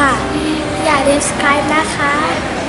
ค่ะ อย่าลืมสไคร b e นะคะ